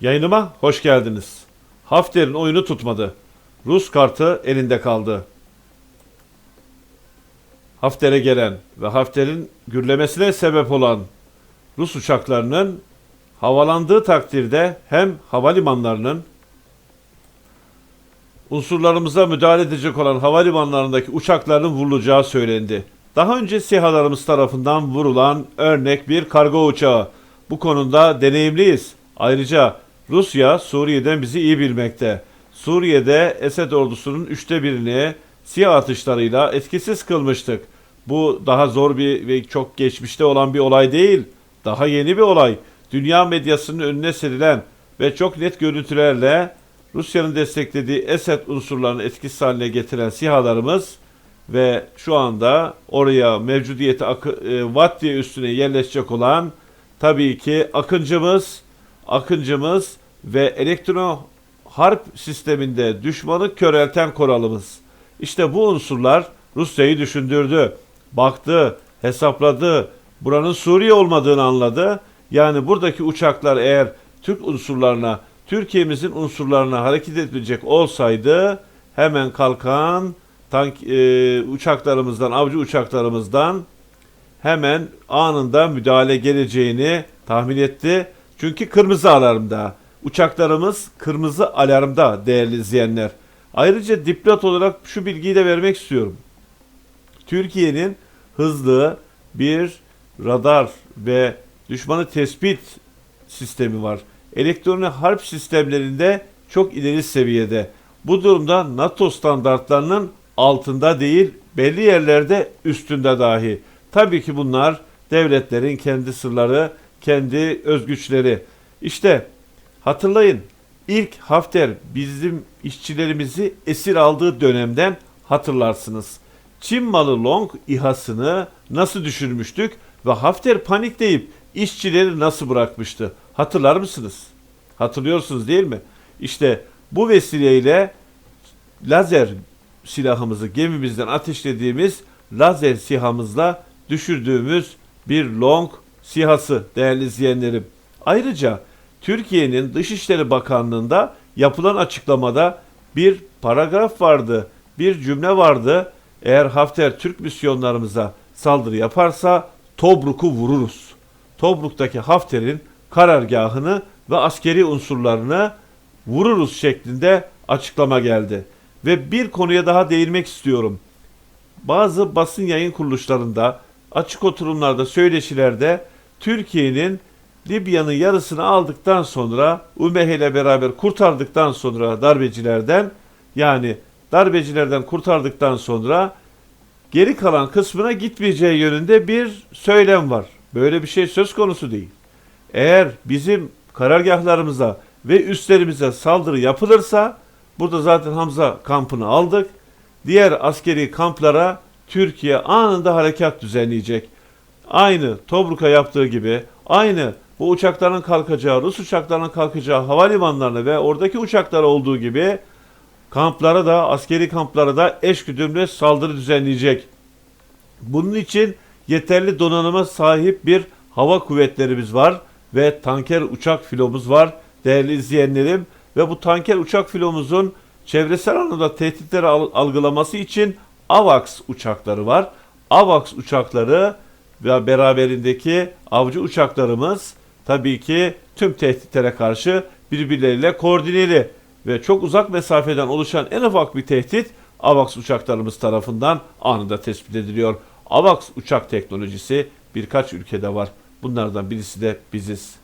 Yayınıma hoş geldiniz. Hafter'in oyunu tutmadı. Rus kartı elinde kaldı. Hafter'e gelen ve Hafter'in gürlemesine sebep olan Rus uçaklarının havalandığı takdirde hem havalimanlarının unsurlarımıza müdahale edecek olan havalimanlarındaki uçakların vurulacağı söylendi. Daha önce SİHA'larımız tarafından vurulan örnek bir kargo uçağı. Bu konuda deneyimliyiz. Ayrıca Rusya Suriye'den bizi iyi bilmekte. Suriye'de Esed ordusunun üçte birini SİHA atışlarıyla etkisiz kılmıştık. Bu daha zor bir ve çok geçmişte olan bir olay değil. Daha yeni bir olay. Dünya medyasının önüne serilen ve çok net görüntülerle Rusya'nın desteklediği Esed unsurlarını etkisiz haline getiren SİHA'larımız ve şu anda oraya mevcudiyeti e, Watt diye üstüne yerleşecek olan tabii ki Akıncımız, Akıncımız ve elektro harp sisteminde düşmanı körelten koralımız. İşte bu unsurlar Rusya'yı düşündürdü. Baktı, hesapladı, buranın Suriye olmadığını anladı. Yani buradaki uçaklar eğer Türk unsurlarına, Türkiye'mizin unsurlarına hareket etmeyecek olsaydı hemen kalkan tank e, uçaklarımızdan, avcı uçaklarımızdan hemen anında müdahale geleceğini tahmin etti. Çünkü kırmızı alarmda. Uçaklarımız kırmızı alarmda değerli izleyenler. Ayrıca dipnot olarak şu bilgiyi de vermek istiyorum. Türkiye'nin hızlı bir radar ve düşmanı tespit sistemi var. Elektronik harp sistemlerinde çok ileri seviyede. Bu durumda NATO standartlarının altında değil, belli yerlerde üstünde dahi. Tabii ki bunlar devletlerin kendi sırları, kendi özgüçleri. İşte hatırlayın ilk Hafter bizim işçilerimizi esir aldığı dönemden hatırlarsınız. Çin malı Long İHA'sını nasıl düşürmüştük ve Hafter panikleyip işçileri nasıl bırakmıştı? Hatırlar mısınız? Hatırlıyorsunuz değil mi? İşte bu vesileyle lazer silahımızı gemimizden ateşlediğimiz lazer sihamızla düşürdüğümüz bir long sihası değerli izleyenlerim. Ayrıca Türkiye'nin Dışişleri Bakanlığı'nda yapılan açıklamada bir paragraf vardı, bir cümle vardı. Eğer Hafter Türk misyonlarımıza saldırı yaparsa Tobruk'u vururuz. Tobruk'taki Hafter'in karargahını ve askeri unsurlarını vururuz şeklinde açıklama geldi. Ve bir konuya daha değinmek istiyorum. Bazı basın yayın kuruluşlarında, açık oturumlarda, söyleşilerde Türkiye'nin Libya'nın yarısını aldıktan sonra UMH ile beraber kurtardıktan sonra darbecilerden yani darbecilerden kurtardıktan sonra geri kalan kısmına gitmeyeceği yönünde bir söylem var. Böyle bir şey söz konusu değil. Eğer bizim karargahlarımıza ve üstlerimize saldırı yapılırsa burada zaten Hamza kampını aldık. Diğer askeri kamplara Türkiye anında harekat düzenleyecek. Aynı Tobruk'a yaptığı gibi aynı bu uçakların kalkacağı, Rus uçaklarının kalkacağı havalimanlarına ve oradaki uçaklara olduğu gibi kamplara da askeri kamplara da eşgüdümlü saldırı düzenleyecek. Bunun için yeterli donanıma sahip bir hava kuvvetlerimiz var ve tanker uçak filomuz var değerli izleyenlerim ve bu tanker uçak filomuzun çevresel anlamda tehditleri al- algılaması için AVAX uçakları var. AVAX uçakları ve beraberindeki avcı uçaklarımız tabii ki tüm tehditlere karşı birbirleriyle koordineli ve çok uzak mesafeden oluşan en ufak bir tehdit AVAX uçaklarımız tarafından anında tespit ediliyor. AVAX uçak teknolojisi birkaç ülkede var. Bunlardan birisi de biziz.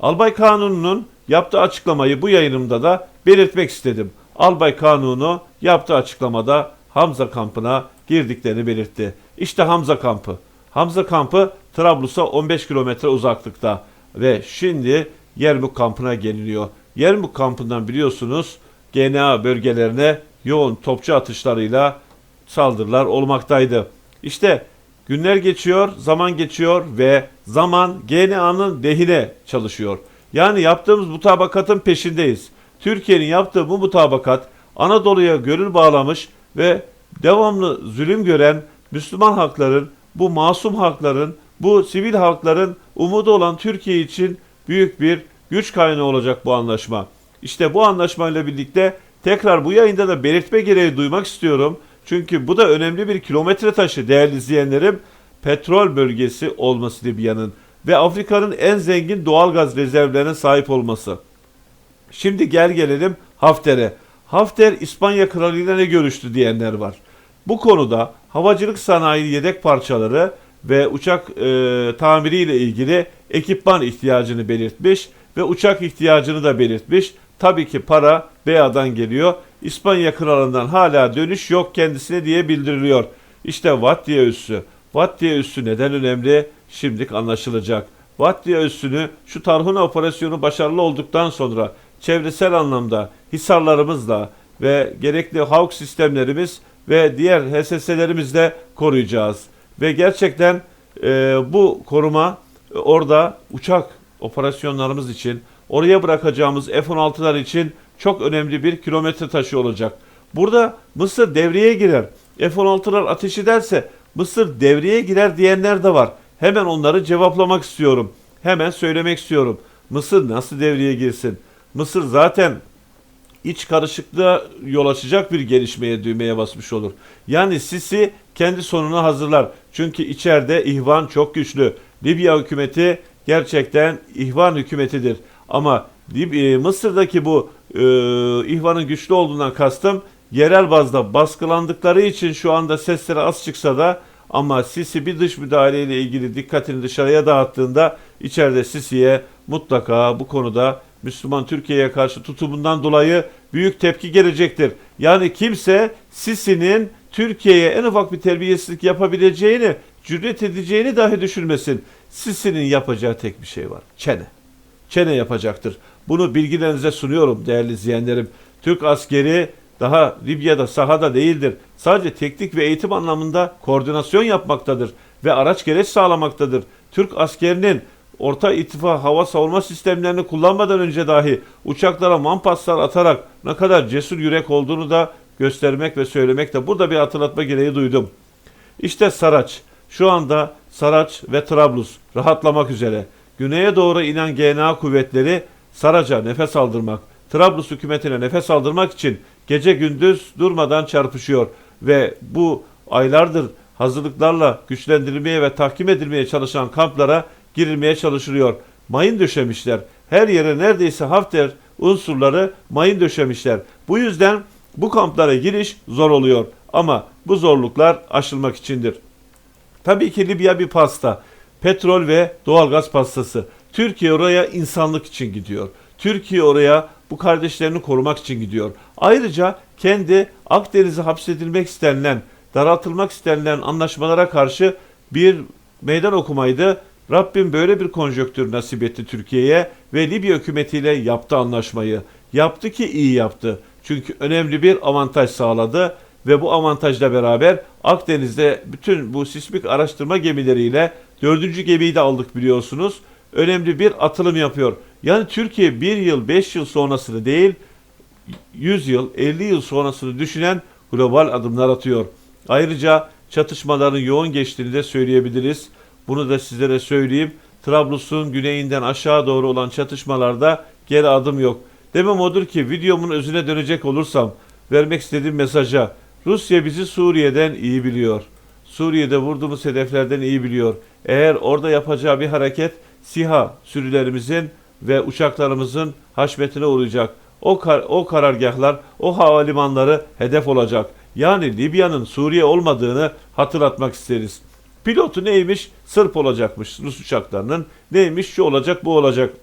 Albay Kanunu'nun yaptığı açıklamayı bu yayınımda da belirtmek istedim. Albay Kanunu yaptığı açıklamada Hamza kampına girdiklerini belirtti. İşte Hamza kampı. Hamza kampı Trablus'a 15 kilometre uzaklıkta ve şimdi Yermuk kampına geliniyor. Yermuk kampından biliyorsunuz GNA bölgelerine yoğun topçu atışlarıyla saldırılar olmaktaydı. İşte günler geçiyor, zaman geçiyor ve zaman GNA'nın lehine çalışıyor. Yani yaptığımız mutabakatın peşindeyiz. Türkiye'nin yaptığı bu mutabakat Anadolu'ya gönül bağlamış ve devamlı zulüm gören Müslüman hakların, bu masum hakların, bu sivil hakların umudu olan Türkiye için büyük bir güç kaynağı olacak bu anlaşma. İşte bu anlaşmayla birlikte tekrar bu yayında da belirtme gereği duymak istiyorum. Çünkü bu da önemli bir kilometre taşı değerli izleyenlerim. Petrol bölgesi olması Libya'nın ve Afrika'nın en zengin doğal gaz rezervlerine sahip olması. Şimdi gel gelelim Hafter'e. Hafter İspanya kralıyla ne görüştü diyenler var. Bu konuda havacılık sanayi yedek parçaları ve uçak e, tamiriyle ilgili ekipman ihtiyacını belirtmiş ve uçak ihtiyacını da belirtmiş. Tabii ki para BEA'dan geliyor. İspanya kralından hala dönüş yok kendisine diye bildiriliyor. İşte Vattiye üssü. Vattiye üssü neden önemli? Şimdilik anlaşılacak. Vattiye üssünü şu Tarhuna operasyonu başarılı olduktan sonra çevresel anlamda hisarlarımızla ve gerekli Hawk sistemlerimiz ve diğer HSS'lerimizle koruyacağız. Ve gerçekten e, bu koruma e, orada uçak operasyonlarımız için oraya bırakacağımız F-16'lar için çok önemli bir kilometre taşı olacak. Burada Mısır devreye girer. F-16'lar ateş ederse Mısır devreye girer diyenler de var. Hemen onları cevaplamak istiyorum. Hemen söylemek istiyorum. Mısır nasıl devreye girsin? Mısır zaten iç karışıklığa yol açacak bir gelişmeye düğmeye basmış olur. Yani Sisi kendi sonunu hazırlar. Çünkü içeride ihvan çok güçlü. Libya hükümeti gerçekten ihvan hükümetidir. Ama e, Mısır'daki bu e, ihvanın güçlü olduğundan kastım yerel bazda baskılandıkları için şu anda sesleri az çıksa da ama Sisi bir dış müdahaleyle ilgili dikkatini dışarıya dağıttığında içeride Sisi'ye mutlaka bu konuda Müslüman Türkiye'ye karşı tutumundan dolayı büyük tepki gelecektir. Yani kimse Sisi'nin Türkiye'ye en ufak bir terbiyesizlik yapabileceğini, cüret edeceğini dahi düşünmesin. Sisi'nin yapacağı tek bir şey var. Çene. Çene yapacaktır. Bunu bilgilerinize sunuyorum değerli izleyenlerim. Türk askeri daha Libya'da sahada değildir. Sadece teknik ve eğitim anlamında koordinasyon yapmaktadır ve araç gereç sağlamaktadır. Türk askerinin Orta İttifak hava savunma sistemlerini kullanmadan önce dahi uçaklara manpaslar atarak ne kadar cesur yürek olduğunu da göstermek ve söylemek de burada bir hatırlatma gereği duydum. İşte Saraç. Şu anda Saraç ve Trablus rahatlamak üzere. Güneye doğru inen GNA kuvvetleri Saraç'a nefes aldırmak, Trablus hükümetine nefes aldırmak için gece gündüz durmadan çarpışıyor ve bu aylardır hazırlıklarla güçlendirilmeye ve tahkim edilmeye çalışan kamplara girilmeye çalışılıyor. Mayın döşemişler. Her yere neredeyse Hafter unsurları mayın döşemişler. Bu yüzden bu kamplara giriş zor oluyor. Ama bu zorluklar aşılmak içindir. Tabii ki Libya bir pasta. Petrol ve doğalgaz pastası. Türkiye oraya insanlık için gidiyor. Türkiye oraya bu kardeşlerini korumak için gidiyor. Ayrıca kendi Akdeniz'e hapsedilmek istenilen, daraltılmak istenilen anlaşmalara karşı bir meydan okumaydı. Rabbim böyle bir konjöktür nasip etti Türkiye'ye ve Libya hükümetiyle yaptı anlaşmayı. Yaptı ki iyi yaptı. Çünkü önemli bir avantaj sağladı ve bu avantajla beraber Akdeniz'de bütün bu sismik araştırma gemileriyle dördüncü gemiyi de aldık biliyorsunuz. Önemli bir atılım yapıyor. Yani Türkiye bir yıl, beş yıl sonrasını değil, 100 yıl, 50 yıl sonrasını düşünen global adımlar atıyor. Ayrıca çatışmaların yoğun geçtiğini de söyleyebiliriz. Bunu da sizlere söyleyeyim. Trablus'un güneyinden aşağı doğru olan çatışmalarda geri adım yok. Demem odur ki videomun özüne dönecek olursam vermek istediğim mesaja Rusya bizi Suriye'den iyi biliyor. Suriye'de vurduğumuz hedeflerden iyi biliyor. Eğer orada yapacağı bir hareket SİHA sürülerimizin ve uçaklarımızın haşmetine uğrayacak. O, kar, o karargahlar, o havalimanları hedef olacak. Yani Libya'nın Suriye olmadığını hatırlatmak isteriz. Pilotu neymiş? Sırp olacakmış Rus uçaklarının. Neymiş? Şu olacak, bu olacak.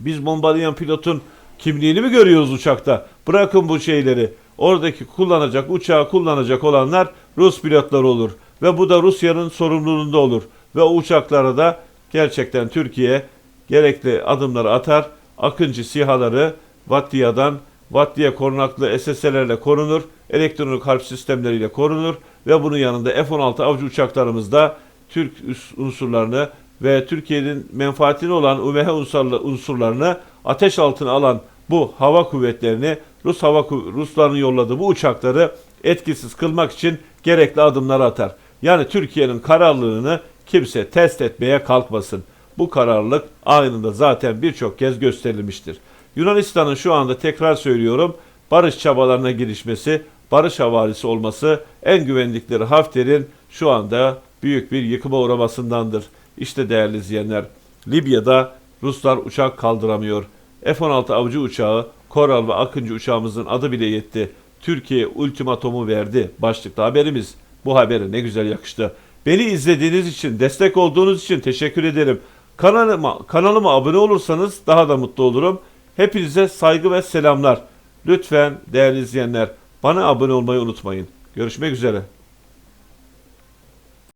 Biz bombalayan pilotun kimliğini mi görüyoruz uçakta? Bırakın bu şeyleri. Oradaki kullanacak, uçağı kullanacak olanlar Rus pilotları olur. Ve bu da Rusya'nın sorumluluğunda olur. Ve o uçaklara da gerçekten Türkiye gerekli adımları atar. Akıncı sihaları Vattiya'dan Vattiye korunaklı SS'lerle korunur. Elektronik harp sistemleriyle korunur. Ve bunun yanında F-16 avcı uçaklarımızda Türk unsurlarını ve Türkiye'nin menfaatini olan UMH unsurlarını ateş altına alan bu hava kuvvetlerini Rus hava Rusların yolladığı bu uçakları etkisiz kılmak için gerekli adımları atar. Yani Türkiye'nin kararlılığını kimse test etmeye kalkmasın. Bu kararlılık anında zaten birçok kez gösterilmiştir. Yunanistan'ın şu anda tekrar söylüyorum barış çabalarına girişmesi, barış havalisi olması en güvendikleri Hafter'in şu anda büyük bir yıkıma uğramasındandır. İşte değerli izleyenler, Libya'da Ruslar uçak kaldıramıyor. F-16 avcı uçağı, Koral ve Akıncı uçağımızın adı bile yetti. Türkiye ultimatomu verdi. Başlıkta haberimiz. Bu habere ne güzel yakıştı. Beni izlediğiniz için, destek olduğunuz için teşekkür ederim. Kanalıma, kanalıma abone olursanız daha da mutlu olurum. Hepinize saygı ve selamlar. Lütfen değerli izleyenler bana abone olmayı unutmayın. Görüşmek üzere.